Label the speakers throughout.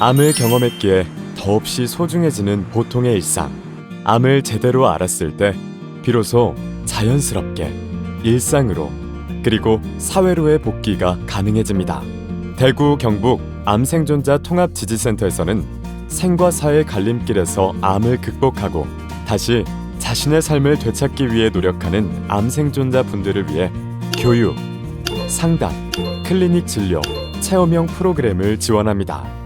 Speaker 1: 암을 경험했기에 더없이 소중해지는 보통의 일상. 암을 제대로 알았을 때 비로소 자연스럽게 일상으로 그리고 사회로의 복귀가 가능해집니다. 대구 경북 암생존자 통합 지지센터에서는 생과 사의 갈림길에서 암을 극복하고 다시 자신의 삶을 되찾기 위해 노력하는 암생존자 분들을 위해 교육, 상담, 클리닉 진료, 체험형 프로그램을 지원합니다.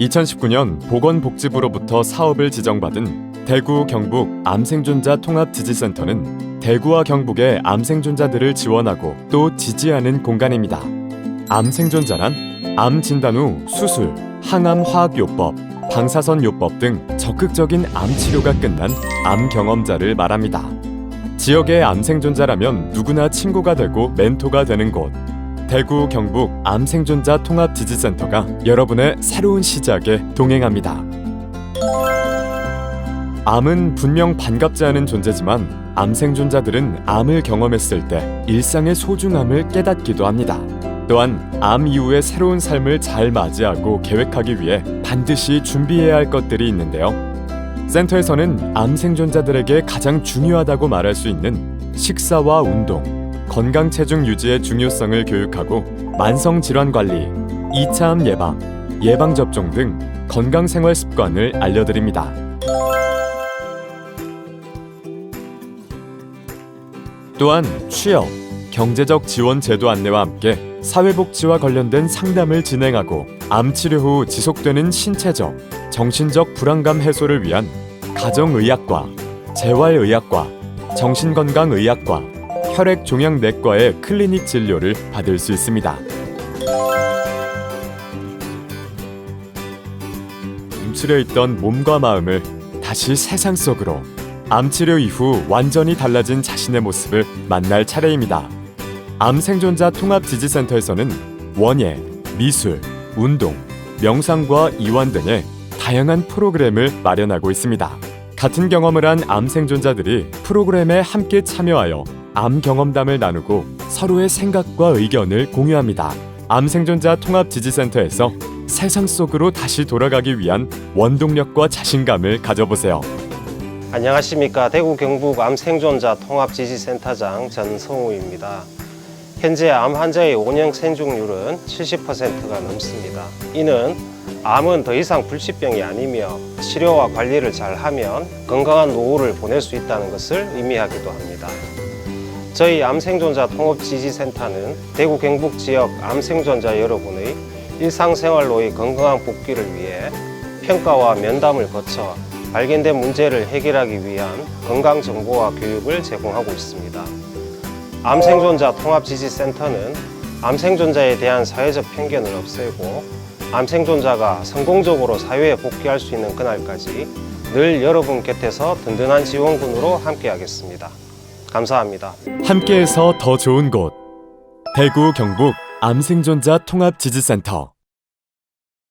Speaker 1: 2019년 보건복지부로부터 사업을 지정받은 대구 경북 암생존자 통합지지센터는 대구와 경북의 암생존자들을 지원하고 또 지지하는 공간입니다. 암생존자란 암 진단 후 수술, 항암 화학 요법, 방사선 요법 등 적극적인 암 치료가 끝난 암 경험자를 말합니다. 지역의 암생존자라면 누구나 친구가 되고 멘토가 되는 곳. 대구 경북 암생존자 통합 지지센터가 여러분의 새로운 시작에 동행합니다. 암은 분명 반갑지 않은 존재지만 암생존자들은 암을 경험했을 때 일상의 소중함을 깨닫기도 합니다. 또한 암 이후의 새로운 삶을 잘 맞이하고 계획하기 위해 반드시 준비해야 할 것들이 있는데요. 센터에서는 암 생존자들에게 가장 중요하다고 말할 수 있는 식사와 운동, 건강 체중 유지의 중요성을 교육하고 만성 질환 관리, 2차 암 예방, 예방 접종 등 건강 생활 습관을 알려드립니다. 또한 취업, 경제적 지원 제도 안내와 함께 사회복지와 관련된 상담을 진행하고 암 치료 후 지속되는 신체적, 정신적 불안감 해소를 위한 가정의학과, 재활의학과, 정신건강의학과, 혈액 종양 내과의 클리닉 진료를 받을 수 있습니다. 움츠려 있던 몸과 마음을 다시 세상 속으로 암 치료 이후 완전히 달라진 자신의 모습을 만날 차례입니다. 암 생존자 통합 지지센터에서는 원예, 미술, 운동, 명상과 이완 등의 다양한 프로그램을 마련하고 있습니다. 같은 경험을 한 암 생존자들이 프로그램에 함께 참여하여 암 경험담을 나누고 서로의 생각과 의견을 공유합니다. 암 생존자 통합 지지센터에서 세상 속으로 다시 돌아가기 위한 원동력과 자신감을 가져보세요.
Speaker 2: 안녕하십니까 대구 경북 암 생존자 통합 지지센터장 전성우입니다. 현재 암 환자의 5년 생존율은 70%가 넘습니다. 이는 암은 더 이상 불치병이 아니며 치료와 관리를 잘하면 건강한 노후를 보낼 수 있다는 것을 의미하기도 합니다. 저희 암생존자 통합지지센터는 대구 경북 지역 암생존자 여러분의 일상생활로의 건강한 복귀를 위해 평가와 면담을 거쳐 발견된 문제를 해결하기 위한 건강 정보와 교육을 제공하고 있습니다. 암생존자 통합지지센터는 암생존자에 대한 사회적 편견을 없애고 암생존자가 성공적으로 사회에 복귀할 수 있는 그날까지 늘 여러분 곁에서 든든한 지원군으로 함께하겠습니다. 감사합니다.
Speaker 1: 함께해서 더 좋은 곳 대구 경북 암생존자 통합 지지센터